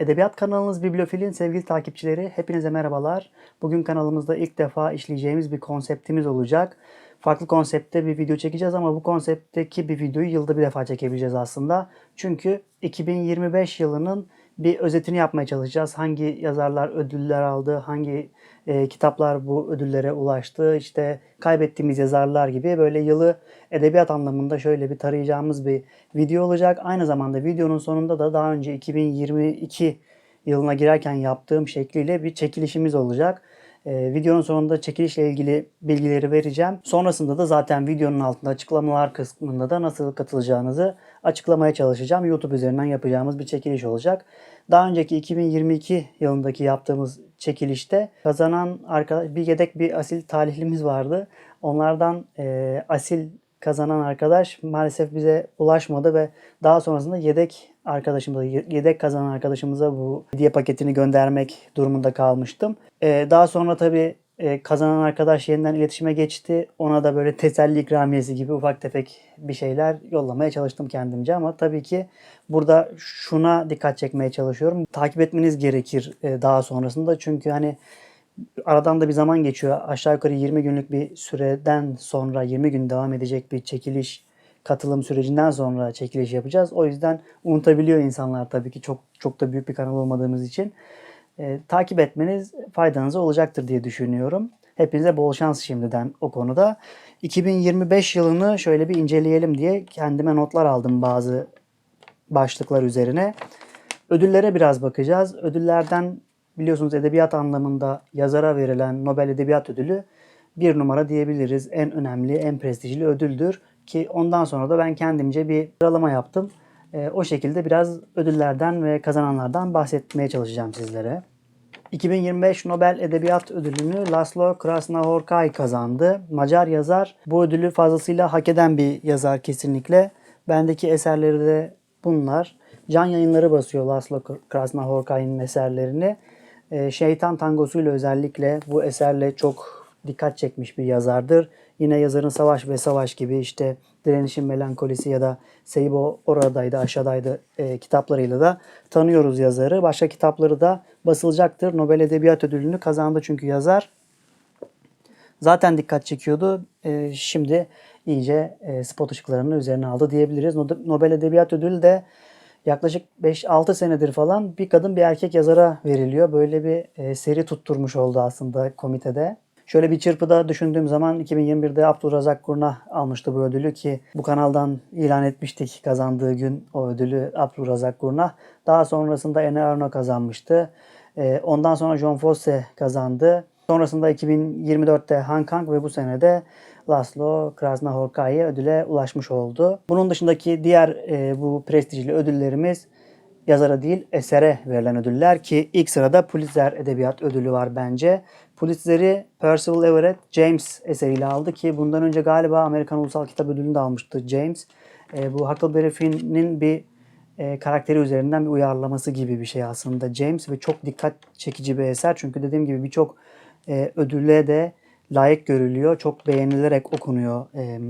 Edebiyat kanalınız Bibliofil'in sevgili takipçileri hepinize merhabalar. Bugün kanalımızda ilk defa işleyeceğimiz bir konseptimiz olacak. Farklı konseptte bir video çekeceğiz ama bu konseptteki bir videoyu yılda bir defa çekebileceğiz aslında. Çünkü 2025 yılının bir özetini yapmaya çalışacağız. Hangi yazarlar ödüller aldı, hangi e, kitaplar bu ödüllere ulaştı, işte kaybettiğimiz yazarlar gibi böyle yılı edebiyat anlamında şöyle bir tarayacağımız bir video olacak. Aynı zamanda videonun sonunda da daha önce 2022 yılına girerken yaptığım şekliyle bir çekilişimiz olacak. Ee, videonun sonunda çekilişle ilgili bilgileri vereceğim. Sonrasında da zaten videonun altında açıklamalar kısmında da nasıl katılacağınızı açıklamaya çalışacağım. YouTube üzerinden yapacağımız bir çekiliş olacak. Daha önceki 2022 yılındaki yaptığımız çekilişte kazanan arkadaş bir yedek bir asil talihlimiz vardı. Onlardan e, asil kazanan arkadaş maalesef bize ulaşmadı ve daha sonrasında yedek arkadaşımıza, yedek kazanan arkadaşımıza bu hediye paketini göndermek durumunda kalmıştım. Ee, daha sonra tabii e, kazanan arkadaş yeniden iletişime geçti. Ona da böyle teselli ikramiyesi gibi ufak tefek bir şeyler yollamaya çalıştım kendimce ama tabii ki burada şuna dikkat çekmeye çalışıyorum. Takip etmeniz gerekir e, daha sonrasında çünkü hani aradan da bir zaman geçiyor. Aşağı yukarı 20 günlük bir süreden sonra 20 gün devam edecek bir çekiliş katılım sürecinden sonra çekiliş yapacağız. O yüzden unutabiliyor insanlar tabii ki çok çok da büyük bir kanal olmadığımız için. Ee, takip etmeniz faydanıza olacaktır diye düşünüyorum. Hepinize bol şans şimdiden o konuda. 2025 yılını şöyle bir inceleyelim diye kendime notlar aldım bazı başlıklar üzerine. Ödüllere biraz bakacağız. Ödüllerden biliyorsunuz edebiyat anlamında yazara verilen Nobel Edebiyat Ödülü bir numara diyebiliriz. En önemli, en prestijli ödüldür. Ki ondan sonra da ben kendimce bir sıralama yaptım. Ee, o şekilde biraz ödüllerden ve kazananlardan bahsetmeye çalışacağım sizlere. 2025 Nobel Edebiyat Ödülünü Laszlo Krasznahorkai kazandı. Macar yazar. Bu ödülü fazlasıyla hak eden bir yazar kesinlikle. Bendeki eserleri de bunlar. Can yayınları basıyor Laszlo Krasznahorkai'nin eserlerini. Ee, Şeytan Tangosu'yla özellikle bu eserle çok dikkat çekmiş bir yazardır. Yine yazarın Savaş ve Savaş gibi işte Direnişin Melankolisi ya da Seibo oradaydı aşağıdaydı e, kitaplarıyla da tanıyoruz yazarı. Başka kitapları da basılacaktır. Nobel Edebiyat Ödülünü kazandı çünkü yazar. Zaten dikkat çekiyordu. E, şimdi iyice e, spot ışıklarını üzerine aldı diyebiliriz. Nobel Edebiyat Ödülü de yaklaşık 5-6 senedir falan bir kadın bir erkek yazara veriliyor. Böyle bir e, seri tutturmuş oldu aslında komitede. Şöyle bir çırpıda düşündüğüm zaman 2021'de Abdurrazak Gurnah almıştı bu ödülü ki bu kanaldan ilan etmiştik kazandığı gün o ödülü Abdurrazak Gurnah. Daha sonrasında Ene Arno kazanmıştı. Ee, ondan sonra John Fosse kazandı. Sonrasında 2024'te Han Kang ve bu sene de Laszlo Krasznahorkai ödüle ulaşmış oldu. Bunun dışındaki diğer e, bu prestijli ödüllerimiz yazara değil esere verilen ödüller ki ilk sırada Pulitzer Edebiyat Ödülü var bence. Pulitzer'i Percival Everett James eseriyle aldı ki bundan önce galiba Amerikan Ulusal Kitap Ödülünü de almıştı James. E, bu Huckleberry Finn'in bir e, karakteri üzerinden bir uyarlaması gibi bir şey aslında James ve çok dikkat çekici bir eser. Çünkü dediğim gibi birçok e, ödülle de layık görülüyor. Çok beğenilerek okunuyor e,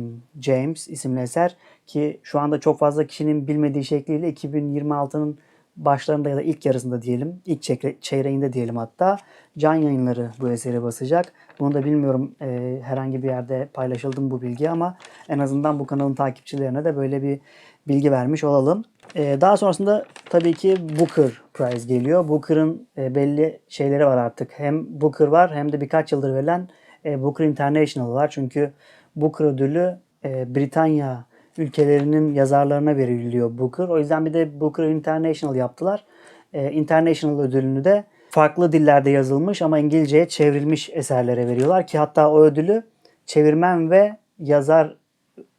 James isimli eser ki şu anda çok fazla kişinin bilmediği şekliyle 2026'nın başlarında ya da ilk yarısında diyelim, ilk çeyreğinde diyelim hatta Can Yayınları bu eseri basacak. Bunu da bilmiyorum e, herhangi bir yerde paylaşıldı mı bu bilgi ama en azından bu kanalın takipçilerine de böyle bir bilgi vermiş olalım. E, daha sonrasında tabii ki Booker Prize geliyor. Booker'ın e, belli şeyleri var artık. Hem Booker var hem de birkaç yıldır verilen e, Booker International var. Çünkü Booker ödülü e, Britanya ülkelerinin yazarlarına veriliyor Booker. O yüzden bir de Booker International yaptılar. E, International ödülünü de farklı dillerde yazılmış ama İngilizceye çevrilmiş eserlere veriyorlar ki hatta o ödülü çevirmen ve yazar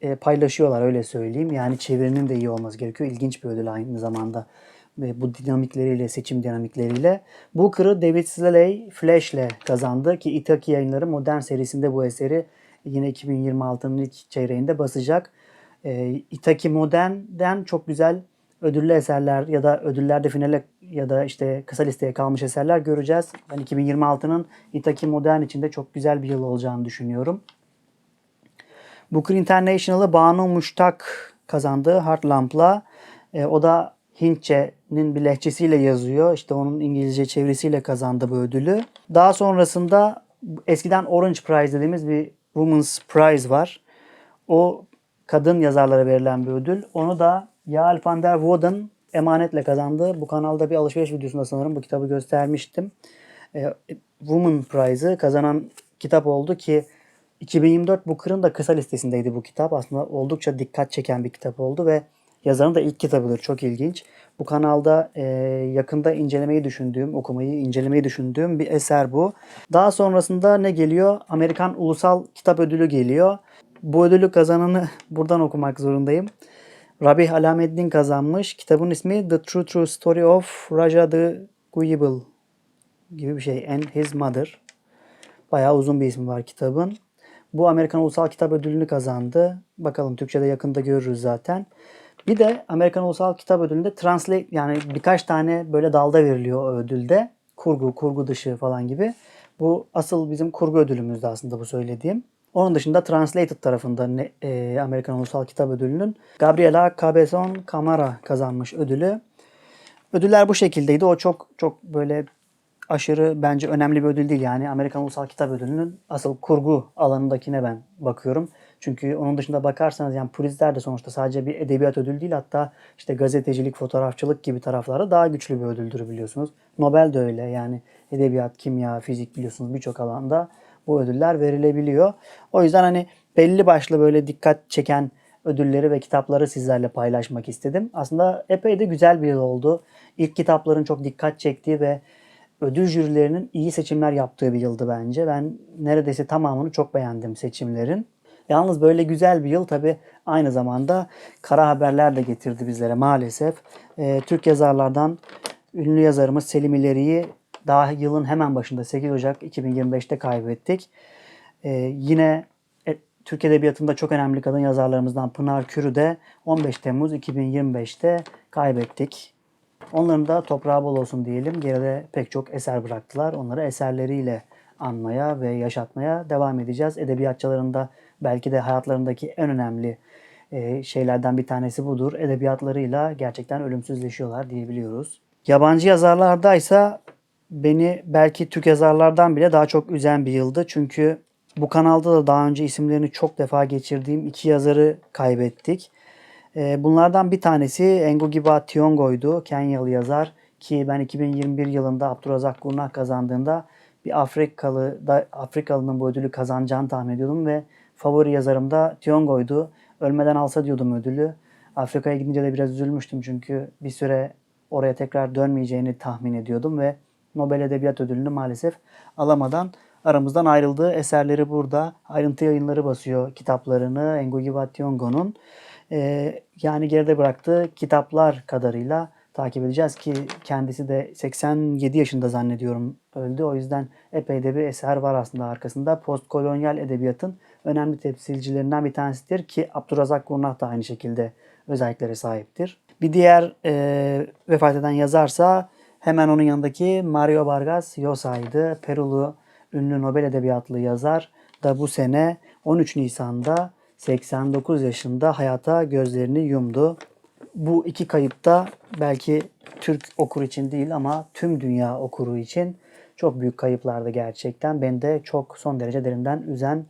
e, paylaşıyorlar öyle söyleyeyim. Yani çevirinin de iyi olması gerekiyor. İlginç bir ödül aynı zamanda ve bu dinamikleriyle, seçim dinamikleriyle. Booker'ı David Slay Flash'le kazandı ki Itaki yayınları Modern serisinde bu eseri yine 2026'nın ilk çeyreğinde basacak e, Itaki Modern'den çok güzel ödüllü eserler ya da ödüllerde finale ya da işte kısa listeye kalmış eserler göreceğiz. Ben 2026'nın Itaki Modern içinde çok güzel bir yıl olacağını düşünüyorum. Booker International'ı Banu Muştak kazandı Heartlamp'la. E, o da Hintçe'nin bir lehçesiyle yazıyor. İşte onun İngilizce çevirisiyle kazandı bu ödülü. Daha sonrasında eskiden Orange Prize dediğimiz bir Women's Prize var. O kadın yazarlara verilen bir ödül. Onu da Yael van der Woden emanetle kazandı. Bu kanalda bir alışveriş videosunda sanırım bu kitabı göstermiştim. E, Woman Prize'ı kazanan kitap oldu ki 2024 Booker'ın da kısa listesindeydi bu kitap. Aslında oldukça dikkat çeken bir kitap oldu ve yazarın da ilk kitabıdır. Çok ilginç. Bu kanalda e, yakında incelemeyi düşündüğüm, okumayı, incelemeyi düşündüğüm bir eser bu. Daha sonrasında ne geliyor? Amerikan Ulusal Kitap Ödülü geliyor. Bu ödülü kazananı buradan okumak zorundayım. Rabih Alameddin kazanmış. Kitabın ismi The True True Story of Raja the Guyable gibi bir şey. And His Mother. Bayağı uzun bir ismi var kitabın. Bu Amerikan Ulusal Kitap Ödülünü kazandı. Bakalım Türkçe'de yakında görürüz zaten. Bir de Amerikan Ulusal Kitap Ödülü'nde translate yani birkaç tane böyle dalda veriliyor ödülde. Kurgu, kurgu dışı falan gibi. Bu asıl bizim kurgu ödülümüzdü aslında bu söylediğim. Onun dışında Translated tarafında ne- e, Amerikan Ulusal Kitap Ödülü'nün Gabriela Cabezon Camara kazanmış ödülü. Ödüller bu şekildeydi. O çok çok böyle aşırı bence önemli bir ödül değil. Yani Amerikan Ulusal Kitap Ödülü'nün asıl kurgu alanındakine ben bakıyorum. Çünkü onun dışında bakarsanız yani Pulitzer de sonuçta sadece bir edebiyat ödülü değil hatta işte gazetecilik, fotoğrafçılık gibi taraflarda daha güçlü bir ödüldür biliyorsunuz. Nobel de öyle yani edebiyat, kimya, fizik biliyorsunuz birçok alanda bu ödüller verilebiliyor. O yüzden hani belli başlı böyle dikkat çeken ödülleri ve kitapları sizlerle paylaşmak istedim. Aslında epey de güzel bir yıl oldu. İlk kitapların çok dikkat çektiği ve ödül jürilerinin iyi seçimler yaptığı bir yıldı bence. Ben neredeyse tamamını çok beğendim seçimlerin. Yalnız böyle güzel bir yıl tabi aynı zamanda kara haberler de getirdi bizlere maalesef. Ee, Türk yazarlardan ünlü yazarımız Selim İleri'yi daha yılın hemen başında 8 Ocak 2025'te kaybettik. Ee, yine e, Türk Edebiyatı'nda çok önemli kadın yazarlarımızdan Pınar Kür'ü de 15 Temmuz 2025'te kaybettik. Onların da toprağı bol olsun diyelim. Geride pek çok eser bıraktılar. Onları eserleriyle anmaya ve yaşatmaya devam edeceğiz. Edebiyatçıların da belki de hayatlarındaki en önemli e, şeylerden bir tanesi budur. Edebiyatlarıyla gerçekten ölümsüzleşiyorlar diyebiliyoruz. Yabancı yazarlardaysa beni belki Türk yazarlardan bile daha çok üzen bir yıldı. Çünkü bu kanalda da daha önce isimlerini çok defa geçirdiğim iki yazarı kaybettik. Ee, Bunlardan bir tanesi Ngugiba Thiong'o'ydu. Kenyalı yazar ki ben 2021 yılında Abdurrazak Gurnah kazandığında bir Afrikalı da Afrikalı'nın bu ödülü kazanacağını tahmin ediyordum ve favori yazarım da Thiong'o'ydu. Ölmeden alsa diyordum ödülü. Afrika'ya gidince de biraz üzülmüştüm çünkü bir süre oraya tekrar dönmeyeceğini tahmin ediyordum ve Nobel Edebiyat Ödülünü maalesef alamadan aramızdan ayrıldığı eserleri burada. Ayrıntı yayınları basıyor kitaplarını Ngugi wa Thiong'o'nun. Ee, yani geride bıraktığı kitaplar kadarıyla takip edeceğiz ki kendisi de 87 yaşında zannediyorum öldü. O yüzden epey de bir eser var aslında arkasında. Postkolonyal edebiyatın önemli temsilcilerinden bir tanesidir ki Abdurrazak Gurnah da aynı şekilde özelliklere sahiptir. Bir diğer e, vefat eden yazarsa hemen onun yanındaki Mario Vargas Llosa'ydı. Perulu ünlü Nobel Edebiyatlı yazar da bu sene 13 Nisan'da 89 yaşında hayata gözlerini yumdu. Bu iki kayıp da belki Türk okur için değil ama tüm dünya okuru için çok büyük kayıplardı gerçekten. Beni de çok son derece derinden üzen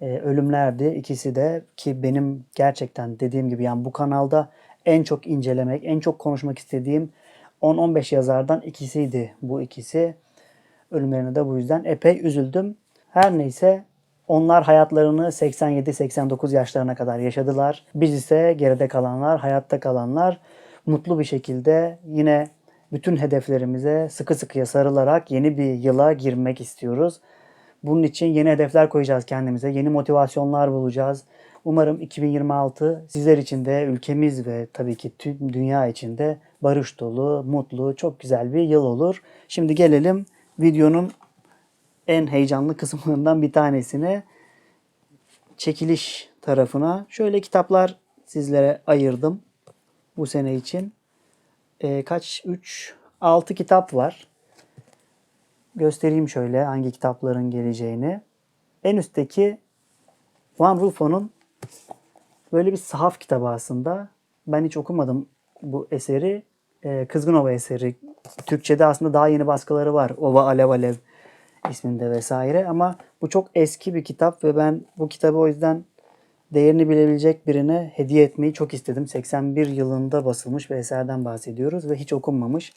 e, ölümlerdi ikisi de ki benim gerçekten dediğim gibi yani bu kanalda en çok incelemek, en çok konuşmak istediğim 10-15 yazardan ikisiydi bu ikisi. Ölümlerine de bu yüzden epey üzüldüm. Her neyse onlar hayatlarını 87-89 yaşlarına kadar yaşadılar. Biz ise geride kalanlar, hayatta kalanlar mutlu bir şekilde yine bütün hedeflerimize sıkı sıkıya sarılarak yeni bir yıla girmek istiyoruz. Bunun için yeni hedefler koyacağız kendimize, yeni motivasyonlar bulacağız. Umarım 2026 sizler için de ülkemiz ve tabii ki tüm dünya için de barış dolu, mutlu, çok güzel bir yıl olur. Şimdi gelelim videonun en heyecanlı kısımlarından bir tanesine çekiliş tarafına. Şöyle kitaplar sizlere ayırdım bu sene için. Ee, kaç? 3, 6 kitap var. Göstereyim şöyle hangi kitapların geleceğini. En üstteki Van Rufo'nun böyle bir sahaf kitabı aslında. Ben hiç okumadım bu eseri. E, Kızgınova eseri. Türkçe'de aslında daha yeni baskıları var. Ova Alev Alev isminde vesaire. Ama bu çok eski bir kitap ve ben bu kitabı o yüzden değerini bilebilecek birine hediye etmeyi çok istedim. 81 yılında basılmış bir eserden bahsediyoruz ve hiç okunmamış.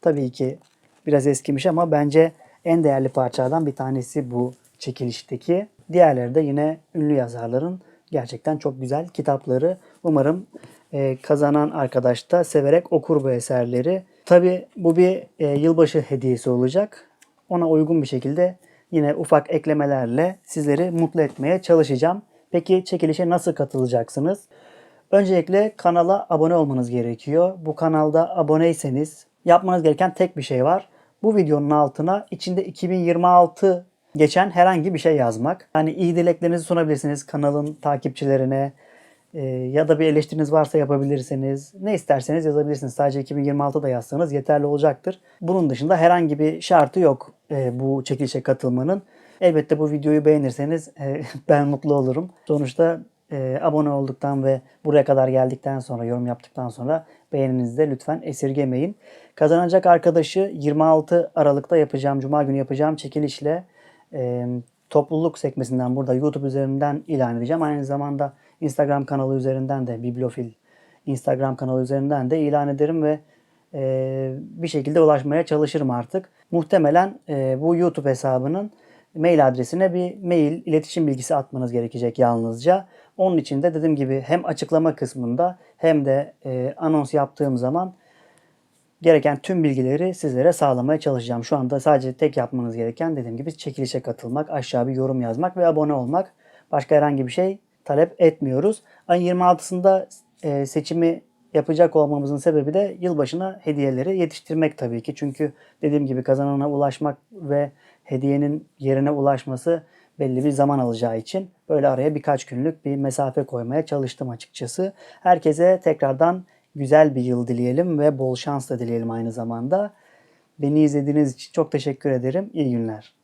Tabii ki biraz eskimiş ama bence en değerli parçalardan bir tanesi bu çekilişteki. Diğerleri de yine ünlü yazarların gerçekten çok güzel kitapları. Umarım e, kazanan arkadaş da severek okur bu eserleri. Tabii bu bir e, yılbaşı hediyesi olacak. Ona uygun bir şekilde yine ufak eklemelerle sizleri mutlu etmeye çalışacağım. Peki çekilişe nasıl katılacaksınız? Öncelikle kanala abone olmanız gerekiyor. Bu kanalda aboneyseniz yapmanız gereken tek bir şey var. Bu videonun altına içinde 2026 geçen herhangi bir şey yazmak. Yani iyi dileklerinizi sunabilirsiniz kanalın takipçilerine e, ya da bir eleştiriniz varsa yapabilirsiniz. Ne isterseniz yazabilirsiniz. Sadece 2026 da yazsanız yeterli olacaktır. Bunun dışında herhangi bir şartı yok e, bu çekilişe katılmanın. Elbette bu videoyu beğenirseniz e, ben mutlu olurum. Sonuçta e, abone olduktan ve buraya kadar geldikten sonra, yorum yaptıktan sonra beğeninizi de lütfen esirgemeyin. Kazanacak arkadaşı 26 Aralık'ta yapacağım, Cuma günü yapacağım çekilişle e, topluluk sekmesinden burada YouTube üzerinden ilan edeceğim. Aynı zamanda Instagram kanalı üzerinden de Bibliofil Instagram kanalı üzerinden de ilan ederim ve e, bir şekilde ulaşmaya çalışırım artık. Muhtemelen e, bu YouTube hesabının mail adresine bir mail iletişim bilgisi atmanız gerekecek yalnızca. Onun için de dediğim gibi hem açıklama kısmında hem de e, anons yaptığım zaman gereken tüm bilgileri sizlere sağlamaya çalışacağım. Şu anda sadece tek yapmanız gereken dediğim gibi çekilişe katılmak, aşağı bir yorum yazmak ve abone olmak. Başka herhangi bir şey talep etmiyoruz. Ayın 26'sında e, seçimi yapacak olmamızın sebebi de yılbaşına hediyeleri yetiştirmek tabii ki. Çünkü dediğim gibi kazanana ulaşmak ve hediyenin yerine ulaşması belli bir zaman alacağı için böyle araya birkaç günlük bir mesafe koymaya çalıştım açıkçası. Herkese tekrardan güzel bir yıl dileyelim ve bol şans da dileyelim aynı zamanda. Beni izlediğiniz için çok teşekkür ederim. İyi günler.